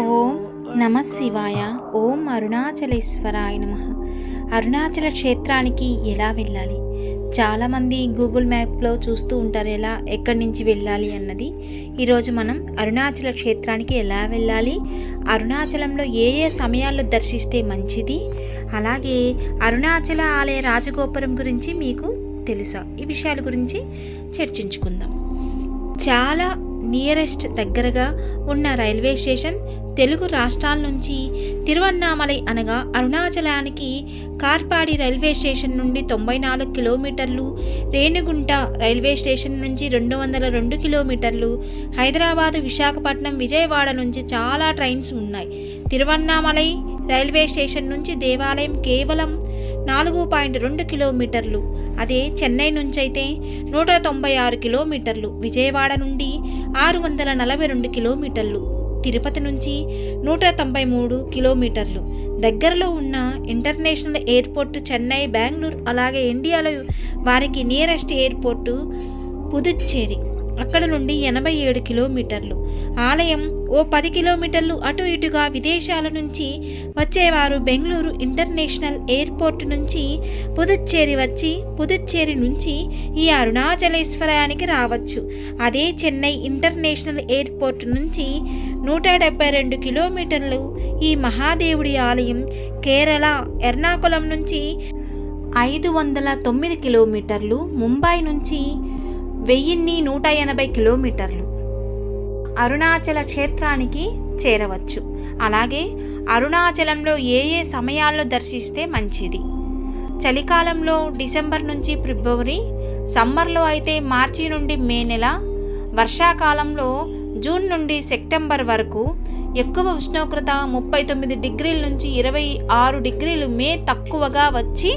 ఓం నమ శివాయ. ఓం అరుణాచలేశ్వరాయ నమ. అరుణాచల క్షేత్రానికి ఎలా వెళ్ళాలి? చాలామంది గూగుల్ మ్యాప్లో చూస్తూ ఉంటారు ఎలా ఎక్కడి నుంచి వెళ్ళాలి అన్నది. ఈరోజు మనం అరుణాచల క్షేత్రానికి ఎలా వెళ్ళాలి? అరుణాచలంలో ఏ ఏ సమయాల్లో దర్శిస్తే మంచిది? అలాగే అరుణాచల ఆలయ రాజగోపురం గురించి మీకు తెలుసా? ఈ విషయాల గురించి చర్చించుకుందాం. చాలా నియరెస్ట్ దగ్గరగా ఉన్న రైల్వే స్టేషన్ తెలుగు రాష్ట్రాల నుంచి తిరువన్నామలై అనగా అరుణాచలానికి కార్పాడి రైల్వే స్టేషన్ నుండి తొంభై నాలుగు కిలోమీటర్లు రేణిగుంట రైల్వే స్టేషన్ నుంచి రెండు వందల రెండు కిలోమీటర్లు హైదరాబాదు విశాఖపట్నం విజయవాడ నుంచి చాలా ట్రైన్స్ ఉన్నాయి. తిరువన్నామలై రైల్వే స్టేషన్ నుంచి దేవాలయం కేవలం నాలుగు పాయింట్ రెండు కిలోమీటర్లు అదే చెన్నై నుంచి అయితే నూట తొంభై ఆరు కిలోమీటర్లు విజయవాడ నుండి ఆరు వందల నలభై రెండు కిలోమీటర్లు. తిరుపతి నుంచి నూట తొంభై మూడు కిలోమీటర్లు. దగ్గరలో ఉన్న ఇంటర్నేషనల్ ఎయిర్పోర్ట్ చెన్నై బెంగళూరు అలాగే ఇండియాలో వారికి నియరెస్ట్ ఎయిర్పోర్టు పుదుచ్చేరి. అక్కడ నుండి ఎనభై ఏడు కిలోమీటర్లు. ఆలయం ఓ పది కిలోమీటర్లు అటు ఇటుగా విదేశాల నుంచి వచ్చేవారు బెంగళూరు ఇంటర్నేషనల్ ఎయిర్పోర్ట్ నుంచి పుదుచ్చేరి వచ్చి పుదుచ్చేరి నుంచి ఈ అరుణాచలేశ్వరానికి రావచ్చు. అదే చెన్నై ఇంటర్నేషనల్ ఎయిర్పోర్ట్ నుంచి నూట డెబ్బై రెండు కిలోమీటర్లు ఈ మహాదేవుడి ఆలయం కేరళ ఎర్నాకుళం నుంచి ఐదు వందల తొమ్మిది కిలోమీటర్లు ముంబై నుంచి వెయ్యిన్ని నూట ఎనభై కిలోమీటర్లు. అరుణాచల క్షేత్రానికి చేరవచ్చు. అలాగే అరుణాచలంలో ఏ ఏ సమయాల్లో దర్శిస్తే మంచిది? చలికాలంలో డిసెంబర్ నుంచి ఫిబ్రవరి సమ్మర్లో అయితే మార్చి నుండి మే నెల వర్షాకాలంలో జూన్ నుండి సెప్టెంబర్ వరకు ఎక్కువ ఉష్ణోగ్రత ముప్పై తొమ్మిది డిగ్రీల నుంచి ఇరవై ఆరు డిగ్రీలు మే తక్కువగా వచ్చి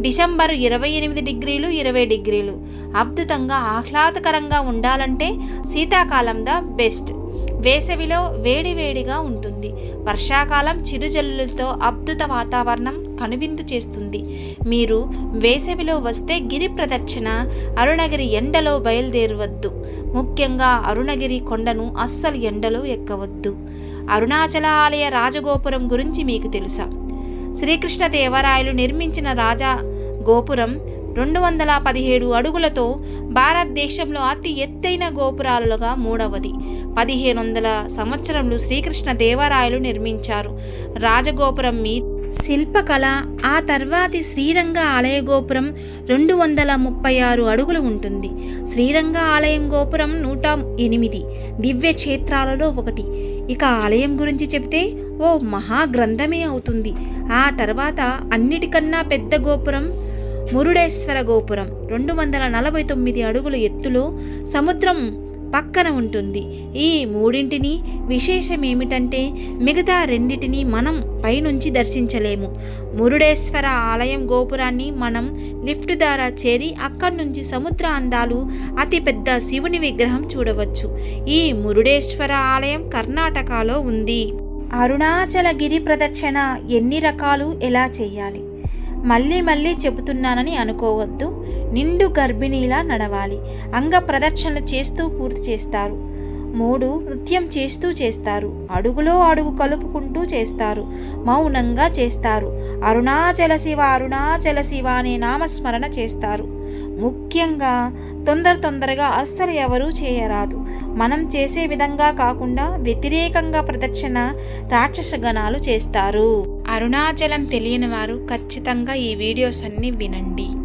డిసెంబర్ ఇరవై ఎనిమిది డిగ్రీలు ఇరవై డిగ్రీలు. అద్భుతంగా ఆహ్లాదకరంగా ఉండాలంటే శీతాకాలం ద బెస్ట్. వేసవిలో వేడివేడిగా ఉంటుంది. వర్షాకాలం చిరుజల్లులతో అద్భుత వాతావరణం కనువిందు చేస్తుంది. మీరు వేసవిలో వస్తే గిరి ప్రదక్షిణ అరుణగిరి ఎండలో బయలుదేరవద్దు. ముఖ్యంగా అరుణగిరి కొండను అస్సలు ఎండలో ఎక్కవద్దు. అరుణాచల ఆలయ రాజగోపురం గురించి మీకు తెలుసా? శ్రీకృష్ణదేవరాయలు నిర్మించిన రాజా గోపురం రెండు వందల పదిహేడు అడుగులతో భారతదేశంలో అతి ఎత్తైన గోపురాలుగా మూడవది. పదిహేను వందల సంవత్సరంలో శ్రీకృష్ణ దేవరాయలు నిర్మించారు. రాజగోపురం మీ శిల్పకళ ఆ తర్వాతి శ్రీరంగ ఆలయ గోపురం రెండు వందల ముప్పై ఆరు అడుగులు ఉంటుంది. శ్రీరంగ ఆలయం గోపురం నూట ఎనిమిది. దివ్య క్షేత్రాలలో ఒకటి. ఇక ఆలయం గురించి చెబితే ఓ మహాగ్రంథమే అవుతుంది. ఆ తర్వాత అన్నిటికన్నా పెద్ద గోపురం మురుడేశ్వర గోపురం. రెండు వందల నలభై తొమ్మిది అడుగుల ఎత్తులో సముద్రం పక్కన ఉంటుంది. ఈ మూడింటిని విశేషం ఏమిటంటే మిగతా రెండిటిని మనం పైనుంచి దర్శించలేము. మురుడేశ్వర ఆలయం గోపురాన్ని మనం లిఫ్ట్ ద్వారా చేరి అక్కడి నుంచి సముద్ర అందాలు అతిపెద్ద శివుని విగ్రహం చూడవచ్చు. ఈ మురుడేశ్వర ఆలయం కర్ణాటకలో ఉంది. అరుణాచల గిరి ప్రదక్షిణ ఎన్ని రకాలు ఎలా చేయాలి? మళ్ళీ మళ్ళీ చెబుతున్నానని అనుకోవద్దు. నిండు గర్భిణీలా నడవాలి. అంగ ప్రదక్షిణ చేస్తూ పూర్తి చేస్తారు. మూడు నృత్యం చేస్తూ చేస్తారు. అడుగులో అడుగు కలుపుకుంటూ చేస్తారు. మౌనంగా చేస్తారు. అరుణాచల శివ అరుణాచల శివ అనే నామస్మరణ చేస్తారు. ముఖ్యంగా తొందర తొందరగా అస్సలు ఎవరూ చేయరాదు. మనం చేసే విధంగా కాకుండా వ్యతిరేకంగా ప్రదక్షిణ రాక్షస గణాలు చేస్తారు. అరుణాచలం తెలియని వారు ఖచ్చితంగా ఈ వీడియోస్ అన్ని వినండి.